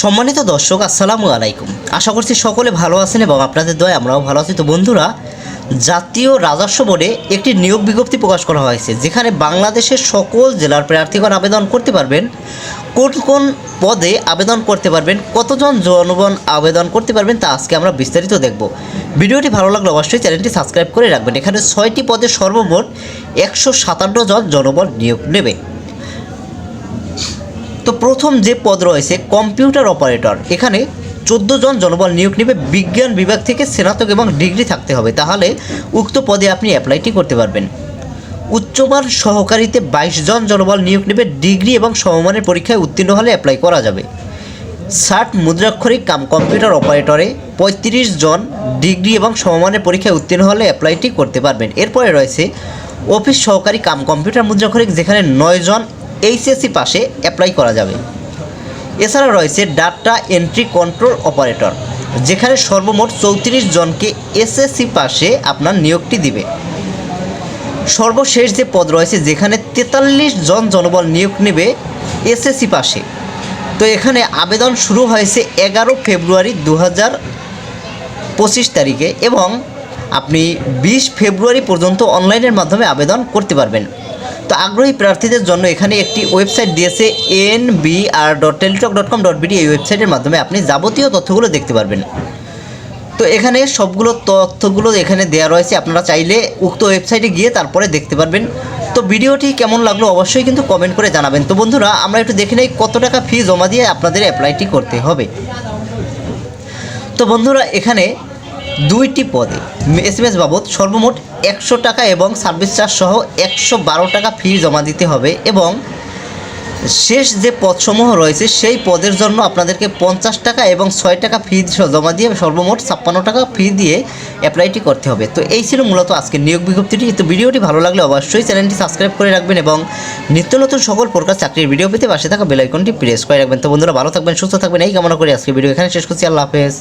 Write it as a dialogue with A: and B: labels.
A: সম্মানিত দর্শক, আসসালামু আলাইকুম। আশা করছি সকলে ভালো আছেন এবং আপনাদের দয় আমরাও ভালো আছি। তো বন্ধুরা, জাতীয় রাজস্ব বোর্ডে একটি নিয়োগ বিজ্ঞপ্তি প্রকাশ করা হয়েছে, যেখানে বাংলাদেশের সকল জেলার প্রার্থীগণ আবেদন করতে পারবেন। কোন কোন পদে আবেদন করতে পারবেন, কতজন জনগণ আবেদন করতে পারবেন, তা আজকে আমরা বিস্তারিত দেখব। ভিডিওটি ভালো লাগলে অবশ্যই চ্যানেলটি সাবস্ক্রাইব করে রাখবেন। এখানে ছয়টি পদে সর্বমোট একশো সাতান্ন জন জনবল নিয়োগ নেবে। তো প্রথম যে পদ রয়েছে, কম্পিউটার অপারেটর, এখানে চোদ্দ জন জনবল নিয়োগ নেবে, বিজ্ঞান বিভাগ থেকে স্নাতক এবং ডিগ্রি থাকতে হবে। তাহলে উক্ত পদে আপনি অ্যাপ্লাইটি করতে পারবেন। উচ্চমান সহকারীতে বাইশ জন জনবল নিয়োগ নেবে, ডিগ্রি এবং সমমানের পরীক্ষায় উত্তীর্ণ হলে অ্যাপ্লাই করা যাবে। ষাট মুদ্রাক্ষরিক কাম কম্পিউটার অপারেটরে পঁয়ত্রিশ জন ডিগ্রি এবং সমমানের পরীক্ষায় উত্তীর্ণ হলে অ্যাপ্লাইটি করতে পারবেন। এরপরে রয়েছে অফিস সহকারী কাম কম্পিউটার মুদ্রাক্ষরিক, যেখানে নয় জন এইচএসসি পাশে অ্যাপ্লাই করা যাবে। এছাড়া রয়েছে ডাটা এন্ট্রি কন্ট্রোল অপারেটর, যেখানে সর্বমোট চৌত্রিশ জনকে এসএসসি পাশে আপনার নিয়োগটি দিবে। সর্বশেষ যে পদ রয়েছে, যেখানে তেতাল্লিশ জন জনবল নিয়োগ নেবে এসএসসি পাশে। তো এখানে আবেদন শুরু হয়েছে এগারো ফেব্রুয়ারি দু হাজার পঁচিশ তারিখে এবং আপনি বিশ ফেব্রুয়ারি পর্যন্ত অনলাইনের মাধ্যমে আবেদন করতে পারবেন। তো আগ্রহী প্রার্থীদের জন্য এখানে একটি ওয়েবসাইট দিয়েছে N B R dot Teletalk dot com dot BD. এই ওয়েবসাইটের মাধ্যমে আপনি যাবতীয় তথ্যগুলো দেখতে পারবেন। তো এখানে সবগুলো তথ্যগুলো এখানে দেওয়া রয়েছে, আপনারা চাইলে উক্ত ওয়েবসাইটে গিয়ে তারপরে দেখতে পারবেন। তো ভিডিওটি কেমন লাগল অবশ্যই কিন্তু কমেন্ট করে জানাবেন। তো বন্ধুরা, আমরা একটু দেখে নেই কত টাকা ফি জমা দিয়ে আপনাদের অ্যাপ্লাইটি করতে হবে। তো বন্ধুরা, এখানে দুইটি পদে। এস এম এস বাবদ সর্বমোট একশো টাকা এবং সার্ভিস চার্জ সহ একশো বারো টাকা ফি জমা দিতে হবে এবং শেষ যে পদসমূহ রয়েছে, সেই পদের জন্য আপনাদেরকে পঞ্চাশ টাকা এবং ছয় টাকা ফি জমা দিয়ে সর্বমোট ছাপ্পান্ন টাকা ফি দিয়ে অ্যাপ্লাইটি করতে হবে। তো এই ছিল মূলত আজকের নিয়োগ বিজ্ঞপ্তিটি। তো ভিডিওটি ভালো লাগলে অবশ্যই চ্যানেলটি সাবস্ক্রাইব করে রাখবেন এবং নিত্য নতুন সকল প্রকার চাকরির ভিডিও পেতে পাশে থাকা বেলাইকনটি প্রেস করে রাখবেন। তো বন্ধুরা, ভালো থাকবেন, সুস্থ থাকবেন। এই কামনা করে আজকে ভিডিও এখানে শেষ করছি। আল্লাহ হাফেজ।